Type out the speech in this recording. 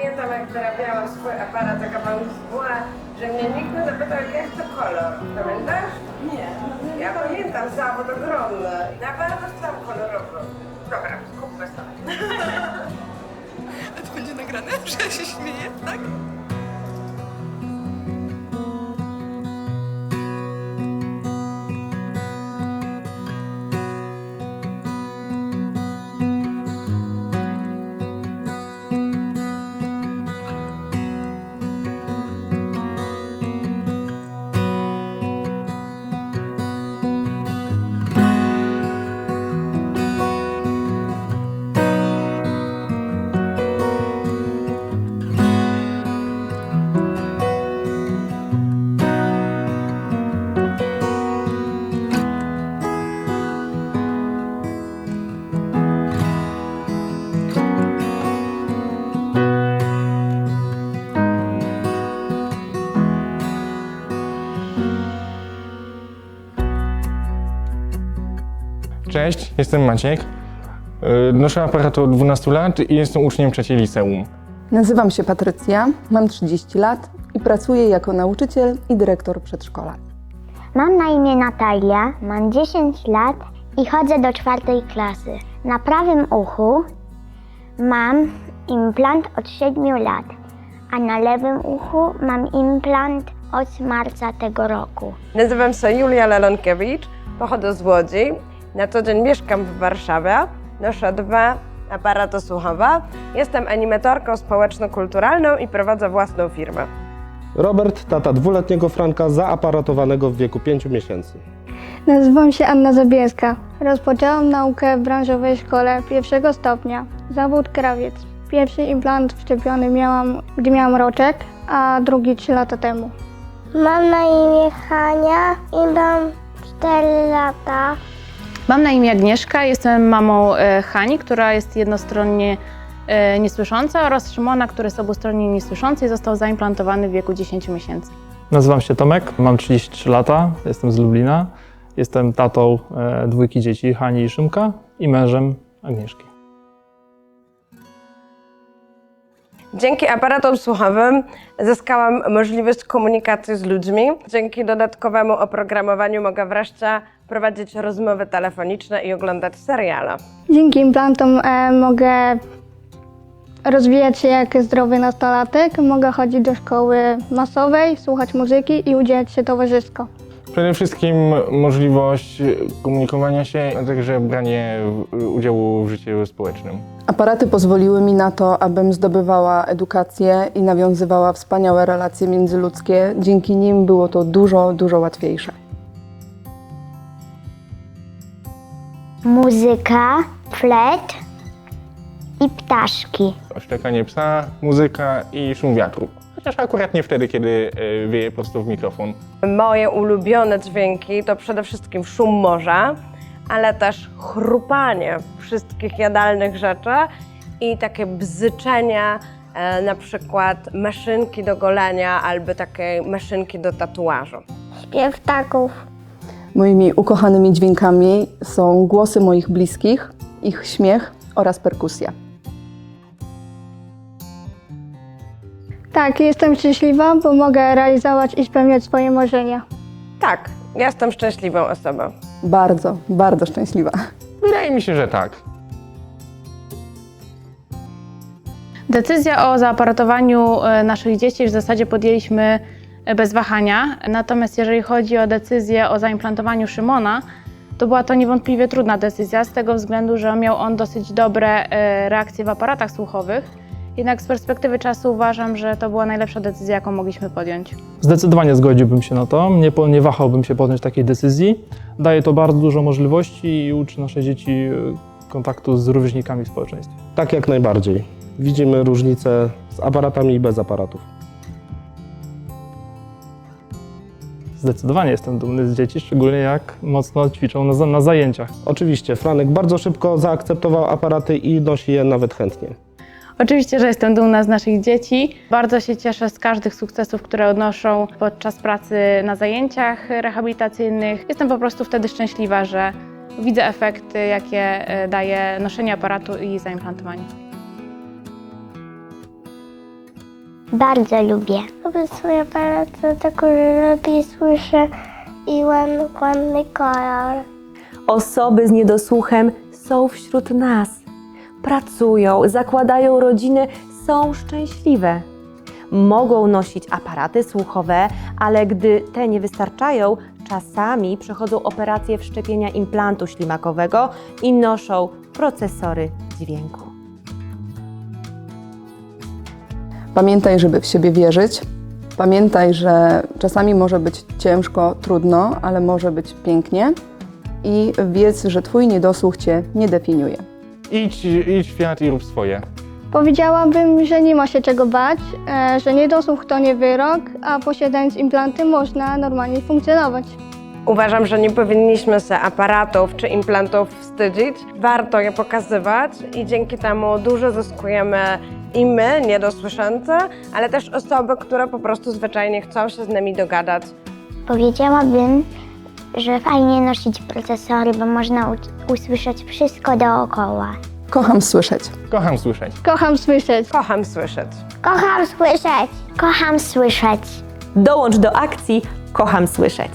pamiętam jak zarabiałam swój aparat, taka pan była, że mnie nikt nie zapytał, jak to kolor. Pamiętasz? Nie. Ja pamiętam zawód ogromny. Na bardzo chciałam kolorowo. Dobra, kupmy sobie. A to będzie nagrane, że ja się śmieję, tak? Cześć, jestem Maciek. Yy, Noszę aparat od 12 lat i jestem uczniem trzeciej liceum. Nazywam się Patrycja, mam 30 lat i pracuję jako nauczyciel i dyrektor przedszkola. Mam na imię Natalia, mam 10 lat i chodzę do czwartej klasy. Na prawym uchu mam implant od 7 lat, a na lewym uchu mam implant od marca tego roku. Nazywam się Julia Lelonkiewicz, pochodzę z Łodzi. Na co dzień mieszkam w Warszawie. Noszę dwa aparaty słuchowe. Jestem animatorką społeczno-kulturalną i prowadzę własną firmę. Robert, tata dwuletniego Franka zaaparatowanego w wieku 5 miesięcy. Nazywam się Anna Zabielska. Rozpoczęłam naukę w branżowej szkole pierwszego stopnia. Zawód krawiec. Pierwszy implant wszczepiony miałam, gdy miałam roczek, a drugi 3 lata temu. Mam na imię Hania i mam 4 lata. Mam na imię Agnieszka, jestem mamą e, Hani, która jest jednostronnie e, niesłysząca oraz Szymona, który jest obustronnie niesłyszący i został zaimplantowany w wieku 10 miesięcy. Nazywam się Tomek, mam 33 lata, jestem z Lublina. Jestem tatą e, dwójki dzieci, Hani i Szymka i mężem Agnieszki. Dzięki aparatom słuchowym zyskałam możliwość komunikacji z ludźmi. Dzięki dodatkowemu oprogramowaniu mogę wreszcie prowadzić rozmowy telefoniczne i oglądać seriale. Dzięki implantom e, mogę rozwijać się jak zdrowy nastolatek, mogę chodzić do szkoły masowej, słuchać muzyki i udzielać się towarzysko. Przede wszystkim możliwość komunikowania się, a także branie w- udziału w życiu społecznym. Aparaty pozwoliły mi na to, abym zdobywała edukację i nawiązywała wspaniałe relacje międzyludzkie. Dzięki nim było to dużo, dużo łatwiejsze. Muzyka, flet i ptaszki. Szczekanie psa, muzyka i szum wiatru. Chociaż akurat nie wtedy, kiedy e, wieje prosto w mikrofon. Moje ulubione dźwięki to przede wszystkim szum morza, ale też chrupanie wszystkich jadalnych rzeczy i takie bzyczenia, e, na przykład maszynki do golenia albo takiej maszynki do tatuażu. Śpiew ptaków. Moimi ukochanymi dźwiękami są głosy moich bliskich, ich śmiech oraz perkusja. Tak, jestem szczęśliwa, bo mogę realizować i spełniać swoje marzenia. Tak, jestem szczęśliwą osobą. Bardzo, bardzo szczęśliwa. Wydaje mi się, że tak. Decyzja o zaaparatowaniu e, naszych dzieci w zasadzie podjęliśmy bez wahania. Natomiast jeżeli chodzi o decyzję o zaimplantowaniu Szymona, to była to niewątpliwie trudna decyzja z tego względu, że miał on dosyć dobre e, reakcje w aparatach słuchowych. Jednak z perspektywy czasu uważam, że to była najlepsza decyzja, jaką mogliśmy podjąć. Zdecydowanie zgodziłbym się na to, nie, po- nie wahałbym się podjąć takiej decyzji. Daje to bardzo dużo możliwości i uczy nasze dzieci e, kontaktu z rówieśnikami w społeczeństwie. Tak jak najbardziej. Widzimy różnice z aparatami i bez aparatów. Zdecydowanie jestem dumny z dzieci, szczególnie jak mocno ćwiczą na, na zajęciach. Oczywiście, Franek bardzo szybko zaakceptował aparaty i nosi je nawet chętnie. Oczywiście, że jestem dumna z naszych dzieci. Bardzo się cieszę z każdych sukcesów, które odnoszą podczas pracy na zajęciach rehabilitacyjnych. Jestem po prostu wtedy szczęśliwa, że widzę efekty, jakie e, daje noszenie aparatu i zaimplantowanie. Bardzo lubię. Obiecuję dlatego, że lepiej słyszę i ładny, ładny kolor. Osoby z niedosłuchem są wśród nas. Pracują, zakładają rodziny, są szczęśliwe. Mogą nosić aparaty słuchowe, ale gdy te nie wystarczają, czasami przechodzą operację wszczepienia implantu ślimakowego i noszą procesory dźwięku. Pamiętaj, żeby w siebie wierzyć. Pamiętaj, że czasami może być ciężko, trudno, ale może być pięknie. I wiedz, że Twój niedosłuch Cię nie definiuje. Idź, idź w świat i rób swoje. Powiedziałabym, że nie ma się czego bać, e, że niedosłuch to nie wyrok, a posiadając implanty można normalnie funkcjonować. Uważam, że nie powinniśmy się aparatów czy implantów wstydzić. Warto je pokazywać i dzięki temu dużo zyskujemy i my, niedosłyszący, ale też osoby, które po prostu zwyczajnie chcą się z nami dogadać. Powiedziałabym, że fajnie nosić procesory, bo można usłyszeć wszystko dookoła. Kocham słyszeć. Kocham słyszeć. Kocham słyszeć. Kocham słyszeć. Kocham słyszeć! Kocham słyszeć! Dołącz do akcji Kocham Słyszeć.